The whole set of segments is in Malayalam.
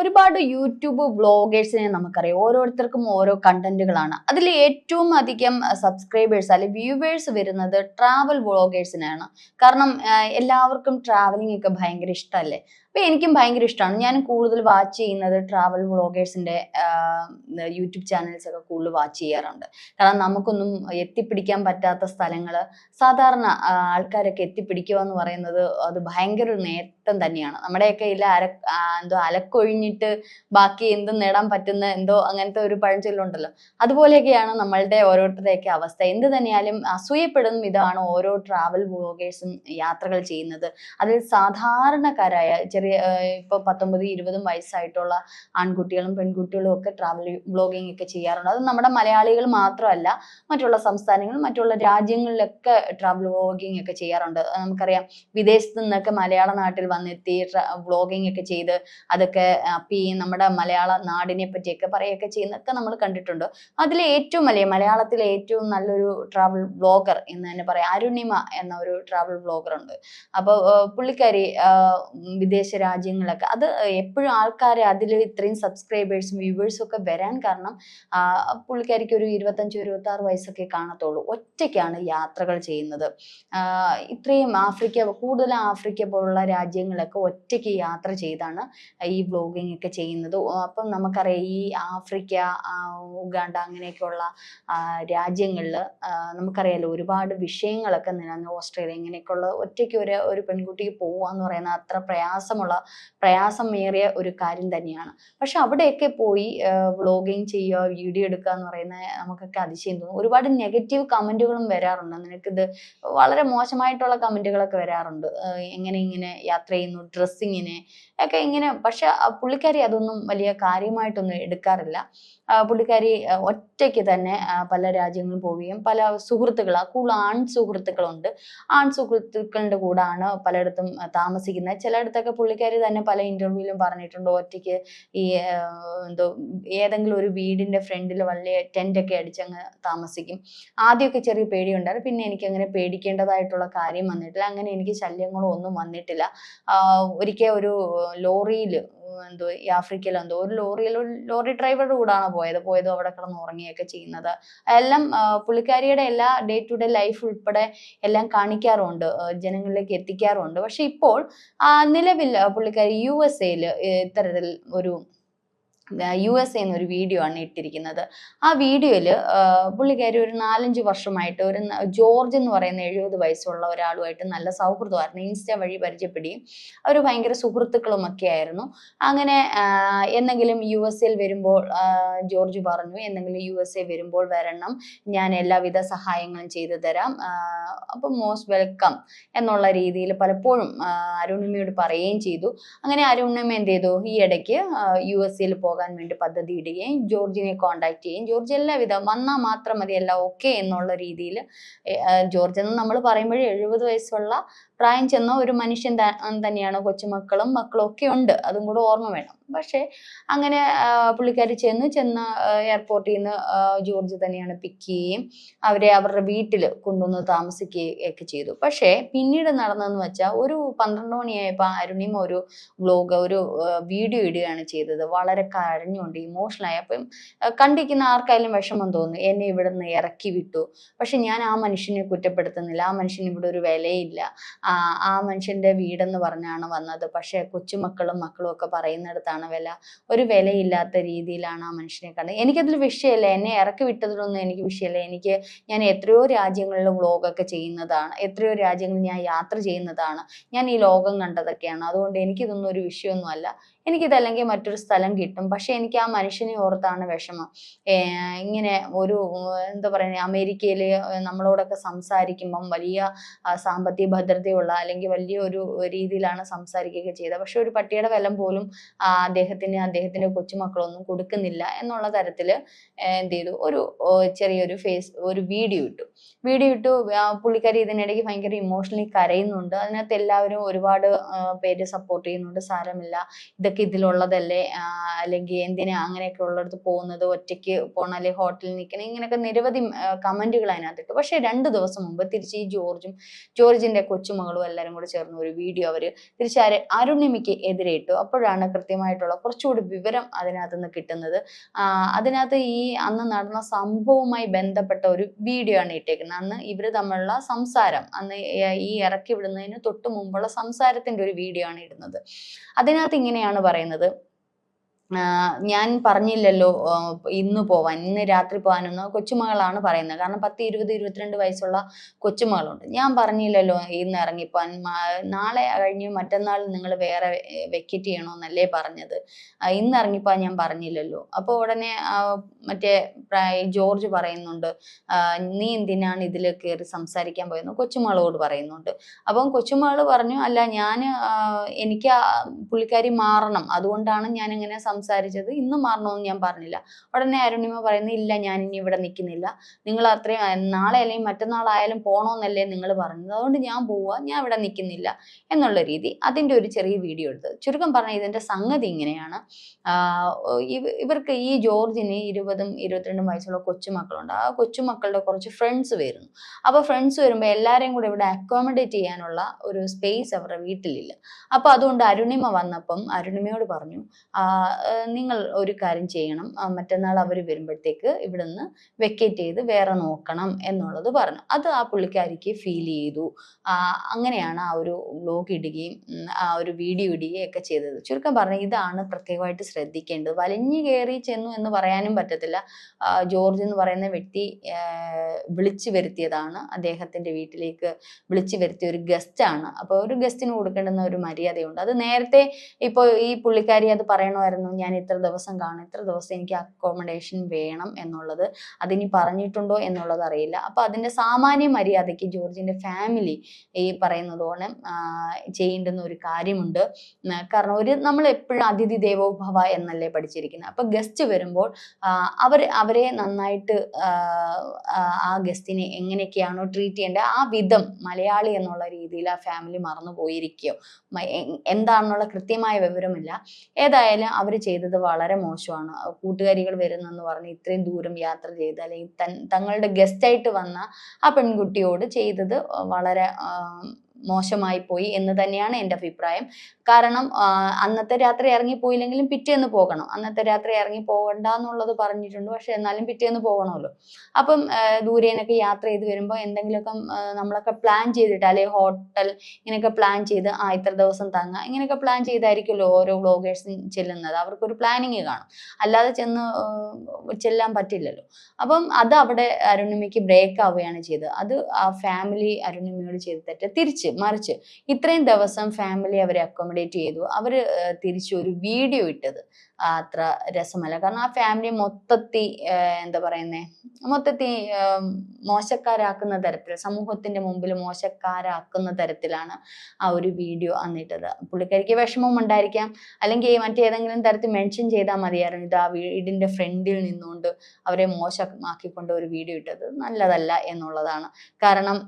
ഒരുപാട് യൂട്യൂബ് വ്ളോഗേഴ്സിനെ നമുക്കറിയാം. ഓരോരുത്തർക്കും ഓരോ കണ്ടന്റുകളാണ്. അതിൽ ഏറ്റവും അധികം സബ്സ്ക്രൈബേഴ്സ് അല്ലെങ്കിൽ വ്യൂവേഴ്സ് വരുന്നത് ട്രാവൽ വ്ളോഗേഴ്സിനാണ്. കാരണം എല്ലാവർക്കും ട്രാവലിംഗ് ഒക്കെ ഭയങ്കര ഇഷ്ടമല്ലേ അപ്പൊ എനിക്കും ഭയങ്കര ഇഷ്ടമാണ് ഞാൻ കൂടുതൽ വാച്ച് ചെയ്യുന്നത് ട്രാവൽ വ്ളോഗേഴ്സിന്റെ യൂട്യൂബ് ചാനൽസ് ഒക്കെ കൂടുതൽ വാച്ച് ചെയ്യാറുണ്ട്. കാരണം നമുക്കൊന്നും എത്തിപ്പിടിക്കാൻ പറ്റാത്ത സ്ഥലങ്ങൾ സാധാരണ ആൾക്കാരൊക്കെ എത്തിപ്പിടിക്കുക എന്ന് പറയുന്നത് അത് ഭയങ്കര നേട്ടം തന്നെയാണ്. നമ്മുടെയൊക്കെ ഇല്ല അര എന്തോ അലക്കൊഴിഞ്ഞിട്ട് ബാക്കി എന്തും നേടാൻ പറ്റുന്ന എന്തോ അങ്ങനത്തെ ഒരു പഴഞ്ചൊല്ലുണ്ടല്ലോ. അതുപോലെയൊക്കെയാണ് നമ്മളുടെ ഓരോരുത്തരുടെയൊക്കെ അവസ്ഥ. എന്ത് തന്നെയാലും അസൂയപ്പെടുന്ന ഇതാണ് ഓരോ ട്രാവൽ വ്ളോഗേഴ്സും യാത്രകൾ ചെയ്യുന്നത്. അതിൽ സാധാരണക്കാരായ ചെറിയ ആ, ഇപ്പൊ പത്തൊമ്പത് ഇരുപതും വയസ്സായിട്ടുള്ള ആൺകുട്ടികളും പെൺകുട്ടികളും ഒക്കെ ട്രാവൽ വ്ളോഗിങ് ഒക്കെ ചെയ്യാറുണ്ട്. അത് നമ്മുടെ മലയാളികൾ മാത്രമല്ല മറ്റുള്ള സംസ്ഥാനങ്ങളും മറ്റുള്ള രാജ്യങ്ങളിലൊക്കെ ട്രാവൽ ബ്ലോഗിംഗ് ഒക്കെ ചെയ്യാറുണ്ട്. നമുക്കറിയാം വിദേശത്ത് നിന്നൊക്കെ മലയാള നാട്ടിൽ വന്നെത്തി വ്ളോഗിംഗ് ഒക്കെ ചെയ്ത് അതൊക്കെ അപ്പി നമ്മുടെ മലയാള നാടിനെ പറ്റിയൊക്കെ പറയുകയൊക്കെ ചെയ്യുന്നൊക്കെ നമ്മൾ കണ്ടിട്ടുണ്ട്. അതിൽ ഏറ്റവും വലിയ മലയാളത്തിലെ ഏറ്റവും നല്ലൊരു ട്രാവൽ ബ്ലോഗർ എന്ന് തന്നെ പറയാം അരുണിമ എന്ന ഒരു ട്രാവൽ വ്ളോഗർ ഉണ്ട്. അപ്പോൾ പുള്ളിക്കാരി ഉം, വിദേശ രാജ്യങ്ങളൊക്കെ. അത് എപ്പോഴും ആൾക്കാർ അതിൽ ഇത്രയും സബ്സ്ക്രൈബേഴ്സും വ്യൂവേഴ്സും ഒക്കെ വരാൻ കാരണം പുള്ളിക്കാരിക്ക് ഒരു ഇരുപത്തഞ്ച് ഇരുപത്തി ആറ് വയസ്സൊക്കെ കാണത്തുള്ളൂ. ഒറ്റയ്ക്കാണ് യാത്രകൾ ചെയ്യുന്നത്. ഇത്രയും ആഫ്രിക്ക കൂടുതൽ ആഫ്രിക്ക പോലുള്ള രാജ്യങ്ങളൊക്കെ ഒറ്റയ്ക്ക് യാത്ര ചെയ്താണ് ഈ വ്ലോഗിങ് ഒക്കെ ചെയ്യുന്നത്. അപ്പം നമുക്കറിയാം ഈ ആഫ്രിക്ക ഉഗാണ്ട അങ്ങനെയൊക്കെയുള്ള രാജ്യങ്ങളിൽ നമുക്കറിയാലോ ഒരുപാട് വിഷയങ്ങളൊക്കെ നിലനിന്ന്. ഓസ്ട്രേലിയ ഇങ്ങനെയൊക്കെയുള്ള ഒറ്റയ്ക്ക് ഒരു ഒരു പെൺകുട്ടിക്ക് പോവുക എന്ന് പറയുന്നത് അത്ര പ്രയാസമുള്ള പ്രയാസമേറിയ ഒരു കാര്യം തന്നെയാണ്. പക്ഷെ അവിടെയൊക്കെ പോയി വ്ളോഗിങ് ചെയ്യുക വീഡിയോ എടുക്കുക എന്ന് പറയുന്ന നമുക്കൊക്കെ അതിശയം തോന്നും. ഒരുപാട് നെഗറ്റീവ് കമന്റുകളും വരാറുണ്ട്. നിനക്കിത് വളരെ മോശമായിട്ടുള്ള കമന്റുകളൊക്കെ വരാറുണ്ട്. എങ്ങനെ ഇങ്ങനെ യാത്ര ചെയ്യുന്നു ഡ്രസ്സിങ്ങിനെ ഒക്കെ ഇങ്ങനെ. പക്ഷെ പുള്ളിക്കാരി അതൊന്നും വലിയ കാര്യമായിട്ടൊന്നും എടുക്കാറില്ല. പുള്ളിക്കാരി ഒറ്റയ്ക്ക് തന്നെ പല രാജ്യങ്ങളിൽ പോവുകയും പല സുഹൃത്തുക്കൾ കൂടുതൽ ആൺ സുഹൃത്തുക്കളുണ്ട്. ആൺ സുഹൃത്തുക്കളുടെ കൂടാണ് പലയിടത്തും താമസിക്കുന്നത്. ചിലയിടത്തൊക്കെ പുള്ളിക്കാരി തന്നെ പല ഇന്റർവ്യൂവിലും പറഞ്ഞിട്ടുണ്ട്. ഒറ്റയ്ക്ക് ഈ എന്തോ ഏതെങ്കിലും ഒരു വീടിന്റെ ഫ്രണ്ടിൽ വലിയ ടെന്റ് ഒക്കെ അടിച്ചങ്ങ് താമസിക്കും. ആദ്യമൊക്കെ ചെറിയ പേടിയുണ്ടായിരുന്നു. പിന്നെ എനിക്ക് അങ്ങനെ പേടിക്കേണ്ടതായിട്ടുള്ള കാര്യം വന്നിട്ടില്ല. അങ്ങനെ എനിക്ക് ശല്യങ്ങളോ ഒന്നും വന്നിട്ടില്ല. ഒരിക്കൽ ഒരു ലോറിയിൽ എന്തോ ഈ ആഫ്രിക്കയിൽ എന്തോ ഒരു ലോറിയിൽ ഒരു ലോറി ഡ്രൈവറുടെ കൂടാണ് പോയത്. പോയത് അവിടെ കിടന്ന് ഉറങ്ങിയൊക്കെ ചെയ്യുന്നത്. എല്ലാം പുള്ളിക്കാരിയുടെ എല്ലാ ഡേ ടു ഡേ ലൈഫ് ഉൾപ്പെടെ എല്ലാം കാണിക്കാറുണ്ട്. ജനങ്ങളിലേക്ക് എത്തിക്കാറുണ്ട്. പക്ഷെ ഇപ്പോൾ നിലവിൽ പുള്ളിക്കാരി യു എസ് എയിൽ ഇത്തരത്തിൽ ഒരു യു എസ് എ എന്നൊരു വീഡിയോ ആണ് ഇട്ടിരിക്കുന്നത്. ആ വീഡിയോയിൽ പുള്ളിക്കാരി ഒരു നാലഞ്ച് വർഷമായിട്ട് ഒരു ജോർജ് എന്ന് പറയുന്ന എഴുപത് വയസ്സുള്ള ഒരാളുമായിട്ട് നല്ല സൗഹൃദമായിരുന്നു. ഇൻസ്റ്റ വഴി പരിചയപ്പെടുകയും അവർ ഭയങ്കര സുഹൃത്തുക്കളും ഒക്കെ ആയിരുന്നു. അങ്ങനെ എന്തെങ്കിലും യു എസ് എയിൽ വരുമ്പോൾ ജോർജ് പറഞ്ഞു എന്തെങ്കിലും യു എസ് എ വരുമ്പോൾ വരണം. ഞാൻ എല്ലാവിധ സഹായങ്ങളും ചെയ്തു തരാം. അപ്പം മോസ്റ്റ് വെൽക്കം എന്നുള്ള രീതിയിൽ പലപ്പോഴും അരുണിമയോട് പറയുകയും ചെയ്തു. അങ്ങനെ അരുണിമ എന്ത് ചെയ്തു? ഈ ഇടയ്ക്ക് യു എസ് എയിൽ പോകാൻ വേണ്ടി പദ്ധതി ഇടുകയും ജോർജിനെ കോണ്ടാക്ട് ചെയ്യുകയും ജോർജ് എല്ലാവിധ വന്നാൽ മാത്രം മതി എല്ലാം ഓക്കെ എന്നുള്ള രീതിയിൽ ജോർജ് എന്ന് നമ്മൾ പറയുമ്പോഴേ എഴുപത് വയസ്സുള്ള പ്രായം ചെന്ന ഒരു മനുഷ്യൻ തന്നെയാണ് കൊച്ചുമക്കളും മക്കളും ഒക്കെ ഉണ്ട്. അതും കൂടെ ഓർമ്മ വേണം. പക്ഷേ അങ്ങനെ പുള്ളിക്കാരി ചെന്ന് ചെന്ന എയർപോർട്ടിൽ നിന്ന് ജോർജ് തന്നെയാണ് പിക്ക് ചെയ്യുകയും അവരെ അവരുടെ വീട്ടിൽ കൊണ്ടുവന്ന് താമസിക്കുകയൊക്കെ ചെയ്തു. പക്ഷേ പിന്നീട് നടന്നതെന്ന് വെച്ചാൽ ഒരു പന്ത്രണ്ട് മണിയായപ്പോൾ അരുണിമ ഒരു വ്ലോഗ് ഒരു വീഡിയോ ഇടുകയാണ് ചെയ്തത്. വളരെ കരഞ്ഞുകൊണ്ട് ഇമോഷണൽ ആയപ്പം കണ്ടിരിക്കുന്ന ആർക്കായാലും വിഷമം തോന്നുന്നു എന്നെ ഇവിടെ നിന്ന് ഇറക്കി വിട്ടു. പക്ഷെ ഞാൻ ആ മനുഷ്യനെ കുറ്റപ്പെടുത്തുന്നില്ല. ആ മനുഷ്യന് ഇവിടെ ഒരു വിലയില്ല. ആ മനുഷ്യന്റെ വീടെന്ന് പറഞ്ഞാണ് വന്നത്. പക്ഷേ കൊച്ചുമക്കളും മക്കളും ഒക്കെ പറയുന്നിടത്താണ് വില. ഒരു വിലയില്ലാത്ത രീതിയിലാണ് ആ മനുഷ്യനെ കണ്ടത്. എനിക്കതിൽ വിഷയമല്ല. എന്നെ ഇറക്കി വിട്ടതിലൊന്നും എനിക്ക് വിഷയമല്ല. എനിക്ക് ഞാൻ എത്രയോ രാജ്യങ്ങളിൽ വ്ളോഗൊക്കെ ചെയ്യുന്നതാണ്. എത്രയോ രാജ്യങ്ങളിൽ ഞാൻ യാത്ര ചെയ്യുന്നതാണ്. ഞാൻ ഈ ലോകം കണ്ടതൊക്കെയാണ്. അതുകൊണ്ട് എനിക്കിതൊന്നും ഒരു വിഷയമൊന്നുമല്ല. എനിക്കിതല്ലെങ്കിൽ മറ്റൊരു സ്ഥലം കിട്ടും. പക്ഷെ എനിക്ക് ആ മനുഷ്യനെ ഓർത്താണ് വിഷമം. ഇങ്ങനെ ഒരു എന്താ പറയുക അമേരിക്കയിൽ നമ്മളോടൊക്കെ സംസാരിക്കുമ്പം വലിയ സാമ്പത്തിക സാമ്പത്തിക ഭദ്രതയുള്ള അല്ലെങ്കിൽ വലിയ ഒരു രീതിയിലാണ് സംസാരിക്കുകയൊക്കെ ചെയ്തത്. പക്ഷെ ഒരു പട്ടിയുടെ വിലം പോലും അദ്ദേഹത്തിന് അദ്ദേഹത്തിന്റെ കൊച്ചുമക്കളൊന്നും കൊടുക്കുന്നില്ല എന്നുള്ള തരത്തിൽ എന്ത് ചെയ്തു? ഒരു ചെറിയൊരു ഫേസ് ഒരു വീഡിയോ ഇട്ടു. വീഡിയോ ഇട്ടു പുള്ളിക്കാരി ഇതിനിടയ്ക്ക് ഭയങ്കര ഇമോഷണലി കരയുന്നുണ്ട്. അതിനകത്ത് എല്ലാവരും ഒരുപാട് പേര് സപ്പോർട്ട് ചെയ്യുന്നുണ്ട്. സാരമില്ല ഇതൊക്കെ ഇതിലുള്ളതല്ലേ? അല്ലെങ്കിൽ എന്തിനാ അങ്ങനെയൊക്കെ ഉള്ളിടത്ത് പോകുന്നത്? ഒറ്റയ്ക്ക് പോകണം അല്ലെങ്കിൽ ഹോട്ടലിൽ നിൽക്കണം ഇങ്ങനെയൊക്കെ നിരവധി കമന്റുകൾ അതിനകത്തിട്ടു. പക്ഷേ രണ്ട് ദിവസം മുമ്പ് തിരിച്ച് ഈ ജോർജും ജോർജിന്റെ കൊച്ചുമകളും കൊച്ചുമകളും എല്ലാവരും കൂടെ ചേർന്ന് ഒരു വീഡിയോ അവർ തിരിച്ച് അര അരുണിമയ്ക്ക് എതിരെ ഇട്ടു അപ്പോഴാണ് കൃത്യമായിട്ടുള്ള കുറച്ചുകൂടി വിവരം അതിനകത്ത് നിന്ന് കിട്ടുന്നത് അതിനകത്ത് ഈ അന്ന് നടന്ന സംഭവവുമായി ബന്ധപ്പെട്ട ഒരു വീഡിയോ ആണ് ഇട്ടേക്കുന്നത്. അന്ന് ഇവർ തമ്മിലുള്ള സംസാരം അന്ന് ഈ- ഇറക്കി വിടുന്നതിന് തൊട്ട് മുമ്പുള്ള സംസാരത്തിന്റെ ഒരു വീഡിയോ ആണ് ഇടുന്നത്. അതിനകത്ത് ഇങ്ങനെയാണ് പറയുന്നത്. ഞാൻ പറഞ്ഞില്ലല്ലോ ഇന്ന് പോവാൻ ഇന്ന് രാത്രി പോകാനെന്ന് കൊച്ചുമകളാണ് പറയുന്നത്. കാരണം പത്ത് ഇരുപത് ഇരുപത്തിരണ്ട് വയസ്സുള്ള കൊച്ചുമകളുണ്ട്. ഞാൻ പറഞ്ഞില്ലല്ലോ ഇന്ന് ഇറങ്ങിപ്പോവാൻ നാളെ കഴിഞ്ഞ് മറ്റന്നാൾ നിങ്ങൾ വേറെ വെക്കറ്റ് ചെയ്യണമെന്നല്ലേ പറഞ്ഞത്. ഇന്ന് ഇറങ്ങിപ്പോവാൻ ഞാൻ പറഞ്ഞില്ലല്ലോ. അപ്പോൾ ഉടനെ മറ്റേ ജോർജ് പറയുന്നുണ്ട് നീ എന്തിനാണ് ഇതിൽ കയറി സംസാരിക്കാൻ പോയെന്ന് കൊച്ചുമകളോട് പറയുന്നുണ്ട്. അപ്പം കൊച്ചുമകൾ പറഞ്ഞു അല്ല ഞാൻ എനിക്ക് പുള്ളിക്കാരി മാറണം. അതുകൊണ്ടാണ് ഞാൻ ഇങ്ങനെ സംസാരിച്ചത്. ഇന്ന് മാറണമെന്ന് ഞാൻ പറഞ്ഞില്ല. ഉടനെ അരുണിമ പറയുന്നു ഇല്ല ഞാൻ ഇനി ഇവിടെ നിൽക്കുന്നില്ല. നിങ്ങൾ അത്രയും നാളെ അല്ലെങ്കിൽ മറ്റന്നാളായാലും പോകണമെന്നല്ലേ നിങ്ങൾ പറഞ്ഞത് അതുകൊണ്ട് ഞാൻ പോവുക ഞാൻ ഇവിടെ നിൽക്കുന്നില്ല. എന്നുള്ള രീതി അതിന്റെ ഒരു ചെറിയ വീഡിയോ എടുത്ത്. ചുരുക്കം പറഞ്ഞാൽ ഇതിന്റെ സംഗതി ഇങ്ങനെയാണ്. ഇവർക്ക് ഈ ജോർജിന് ഇരുപതും ഇരുപത്തിരണ്ടും വയസ്സുള്ള കൊച്ചുമക്കളുണ്ട് ആ കൊച്ചുമക്കളുടെ കുറച്ച് ഫ്രണ്ട്സ് വരുന്നു. അപ്പോൾ ഫ്രണ്ട്സ് വരുമ്പോൾ എല്ലാവരെയും കൂടെ ഇവിടെ അക്കോമഡേറ്റ് ചെയ്യാനുള്ള ഒരു സ്പേസ് അവരുടെ വീട്ടിലില്ല. അപ്പോൾ അതുകൊണ്ട് അരുണിമ വന്നപ്പം അരുണിമയോട് പറഞ്ഞു "ആ, ഏർ നിങ്ങൾ ഒരു കാര്യം ചെയ്യണം. മറ്റന്നാൾ അവർ വരുമ്പോഴത്തേക്ക് ഇവിടെ നിന്ന് വെക്കേറ്റ് ചെയ്ത് വേറെ നോക്കണം എന്നുള്ളത് പറഞ്ഞു. അത് ആ പുള്ളിക്കാരിക്ക് ഫീൽ ചെയ്തു. അങ്ങനെയാണ് ആ ഒരു ബ്ലോഗ് ഇടുകയും ആ ഒരു വീഡിയോ ഇടുകയും ഒക്കെ ചെയ്തത്. ചുരുക്കം പറഞ്ഞു ഇതാണ് പ്രത്യേകമായിട്ട് ശ്രദ്ധിക്കേണ്ടത്. വലിഞ്ഞു കയറി ചെന്നു എന്ന് പറയാനും പറ്റത്തില്ല. ജോർജ് എന്ന് പറയുന്ന വ്യക്തി വിളിച്ചു വരുത്തിയതാണ്. അദ്ദേഹത്തിന്റെ വീട്ടിലേക്ക് വിളിച്ചു വരുത്തിയ ഒരു ഗസ്റ്റ് ആണ്. അപ്പോൾ ഒരു ഗസ്റ്റിന് കൊടുക്കേണ്ടുന്ന ഒരു മര്യാദയുണ്ട്. അത് നേരത്തെ ഇപ്പോൾ ഈ പുള്ളിക്കാരി അത് പറയണമായിരുന്നു. ഞാൻ ഇത്ര ദിവസം കാണും ഇത്ര ദിവസം എനിക്ക് അക്കോമഡേഷൻ വേണം എന്നുള്ളത് അതിനി പറഞ്ഞിട്ടുണ്ടോ എന്നുള്ളത് അറിയില്ല. അപ്പോൾ അതിന്റെ സാമാന്യ മര്യാദയ്ക്ക് ജോർജിന്റെ ഫാമിലി ഈ പറയുന്നത് പോലെ ആ, ചെയ്യേണ്ടുന്ന ഒരു കാര്യമുണ്ട്. കാരണം ഒരു നമ്മൾ എപ്പോഴും അതിഥി ദേവോഭവ എന്നല്ലേ പഠിച്ചിരിക്കുന്നത്. അപ്പൊ ഗസ്റ്റ് വരുമ്പോൾ അവർ അവരെ നന്നായിട്ട് ആ ഗസ്റ്റിനെ എങ്ങനെയൊക്കെയാണോ ട്രീറ്റ് ചെയ്യേണ്ടത് ആ വിധം മലയാളി എന്നുള്ള രീതിയിൽ ആ ഫാമിലി മറന്നു പോയിരിക്കുകയോ എന്താണെന്നുള്ള കൃത്യമായ വിവരമില്ല. ഏതായാലും അവർ ചെയ്തത് വളരെ മോശമാണ്. കൂട്ടുകാരികൾ വരുന്നെന്ന് പറഞ്ഞ് ഇത്രയും ദൂരം യാത്ര ചെയ്ത് അല്ലെങ്കിൽ തങ്ങളുടെ ഗസ്റ്റായിട്ട് വന്ന ആ പെൺകുട്ടിയോട് ചെയ്തത് വളരെ മോശമായി പോയി എന്ന് തന്നെയാണ് എന്റെ അഭിപ്രായം. കാരണം അന്നത്തെ രാത്രി ഇറങ്ങിപ്പോയില്ലെങ്കിലും പിറ്റേന്ന് പോകണം. അന്നത്തെ രാത്രി ഇറങ്ങി പോകണ്ട എന്നുള്ളത് പറഞ്ഞിട്ടുണ്ട്. പക്ഷെ എന്നാലും പിറ്റേന്ന് പോകണമല്ലോ. അപ്പം ദൂരേനൊക്കെ യാത്ര ചെയ്ത് വരുമ്പോൾ എന്തെങ്കിലുമൊക്കെ നമ്മളൊക്കെ പ്ലാൻ ചെയ്തിട്ട് അല്ലെങ്കിൽ ഹോട്ടൽ ഇങ്ങനെയൊക്കെ പ്ലാൻ ചെയ്ത് ആ ഇത്ര ദിവസം തങ്ങുക ഇങ്ങനെയൊക്കെ പ്ലാൻ ചെയ്തായിരിക്കുമല്ലോ ഓരോ വ്ളോഗേഴ്സും ചെല്ലുന്നത്. അവർക്കൊരു പ്ലാനിങ് കാണും. അല്ലാതെ ചെന്ന് ചെല്ലാൻ പറ്റില്ലല്ലോ. അപ്പം അത് അവിടെ അരുണിമയ്ക്ക് ബ്രേക്ക് ആവുകയാണ് ചെയ്തത്. അത് ആ ഫാമിലി അരുണിമയോട് ചെയ്ത് തെറ്റ്. തിരിച്ച് മറിച്ച് ഇത്രയും ദിവസം ഫാമിലി അവരെ അക്കോമഡേറ്റ് ചെയ്തു. അവർ തിരിച്ചു ഒരു വീഡിയോ ഇട്ടത്. അത്ര രസമല്ല. കാരണം ആ ഫാമിലി മൊത്തത്തിൽ എന്താ പറയുന്നേ? മൊത്തത്തിൽ മോശക്കാരാക്കുന്ന തരത്തിൽ സമൂഹത്തിന്റെ മുമ്പിൽ മോശക്കാരാക്കുന്ന തരത്തിലാണ് ആ ഒരു വീഡിയോ അന്നിട്ടത് പുള്ളിക്കാരിക്ക് വിഷമം ഉണ്ടായിരിക്കാം. അല്ലെങ്കിൽ മറ്റേതെങ്കിലും തരത്തിൽ മെൻഷൻ ചെയ്താൽ മതിയായിരുന്നു. ഇത് ആ വീടിന്റെ ഫ്രണ്ടിൽ നിന്നുകൊണ്ട് അവരെ മോശമാക്കിക്കൊണ്ട് ഒരു വീഡിയോ ഇട്ടത്. നല്ലതല്ല എന്നുള്ളതാണ്. കാരണം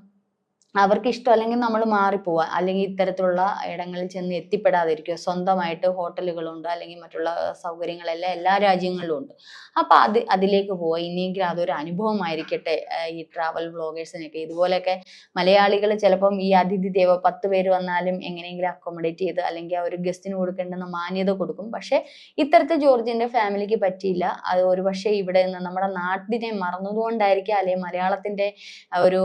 അവർക്ക് ഇഷ്ടം അല്ലെങ്കിൽ നമ്മൾ മാറിപ്പോവുക അല്ലെങ്കിൽ ഇത്തരത്തിലുള്ള ഇടങ്ങളിൽ ചെന്ന് എത്തിപ്പെടാതിരിക്കുക. സ്വന്തമായിട്ട് ഹോട്ടലുകളുണ്ട് അല്ലെങ്കിൽ മറ്റുള്ള സൗകര്യങ്ങളെല്ലാം എല്ലാ രാജ്യങ്ങളിലും ഉണ്ട്. അപ്പൊ അത് അതിലേക്ക് പോവുക ഇനിയെങ്കിലും അതൊരു അനുഭവമായിരിക്കട്ടെ ഈ ട്രാവൽ വ്ളോഗേഴ്സിനൊക്കെ ഇതുപോലെയൊക്കെ മലയാളികൾ ചിലപ്പം ഈ അതിഥി ദേവ പത്ത് പേര് വന്നാലും എങ്ങനെയെങ്കിലും അക്കോമഡേറ്റ് ചെയ്ത് അല്ലെങ്കിൽ ആ ഒരു ഗസ്റ്റിന് കൊടുക്കേണ്ടെന്ന് മാന്യത കൊടുക്കും. പക്ഷെ ഇത്തരത്തിൽ ജോർജിന്റെ ഫാമിലിക്ക് പറ്റിയില്ല. അത് ഒരു പക്ഷേ ഇവിടെ നിന്ന് നമ്മുടെ നാട്ടിനെ മറന്നതുകൊണ്ടായിരിക്കാം. അല്ലെങ്കിൽ മലയാളത്തിന്റെ ഒരു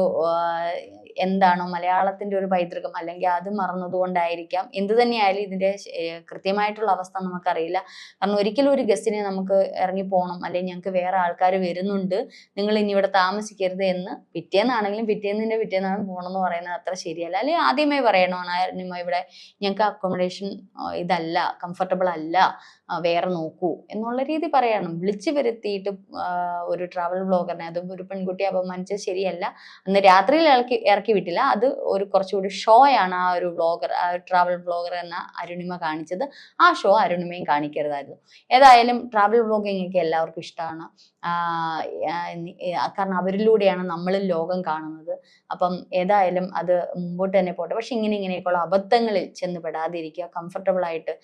എന്താണോ മലയാളത്തിന്റെ ഒരു പൈതൃകം അല്ലെങ്കിൽ അത് മറന്നതുകൊണ്ടായിരിക്കാം. എന്ത് തന്നെയായാലും ഇതിന്റെ കൃത്യമായിട്ടുള്ള അവസ്ഥ നമുക്കറിയില്ല. കാരണം ഒരിക്കലും ഒരു ഗസ്റ്റിനെ നമുക്ക് ഇറങ്ങി പോകണം അല്ലെങ്കിൽ ഞങ്ങൾക്ക് വേറെ ആൾക്കാർ വരുന്നുണ്ട്. നിങ്ങൾ ഇനി ഇവിടെ താമസിക്കരുത് എന്ന് പിറ്റേന്നാണെങ്കിലും പിറ്റേന്നിന്റെ പിറ്റേന്നാണ് പോകണം എന്ന് പറയുന്നത് അത്ര ശരിയല്ല. അല്ലെങ്കിൽ ആദ്യമേ പറയണമാണ് ഇവിടെ ഞങ്ങൾക്ക് അക്കോമഡേഷൻ ഇതല്ല കംഫർട്ടബിൾ അല്ല വേറെ നോക്കൂ എന്നുള്ള രീതി പറയണം. വിളിച്ചു വരുത്തിയിട്ട് ഒരു ട്രാവൽ ബ്ലോഗറിനെ അതും ഒരു പെൺകുട്ടിയെ അപമാനിച്ചത് ശരിയല്ല. അന്ന് രാത്രിയിൽ ഇറക്കി ഇറക്കി വിട്ടില്ല അത് ഒരു കുറച്ചുകൂടി ഷോ ആണ് ആ ഒരു ബ്ലോഗർ ആ ഒരു ട്രാവൽ ബ്ലോഗർ എന്ന അരുണിമ കാണിച്ചത്. ആ ഷോ അരുണിമയും കാണിക്കരുതായിരുന്നു. ഏതായാലും ട്രാവൽ ബ്ലോഗിങ് ഒക്കെ എല്ലാവർക്കും ഇഷ്ടമാണ്. കാരണം അവരിലൂടെയാണ് നമ്മൾ ലോകം കാണുന്നത്. അപ്പം ഏതായാലും അത് മുമ്പോട്ട് തന്നെ പോട്ടെ. പക്ഷെ ഇങ്ങനെ ഇങ്ങനെയൊക്കെയുള്ള അബദ്ധങ്ങളിൽ ചെന്ന് പെടാതിരിക്കുക കംഫർട്ടബിൾ ആയിട്ട്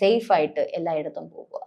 സേഫ് ആയിട്ട് എല്ലായിടത്തും പോകുക.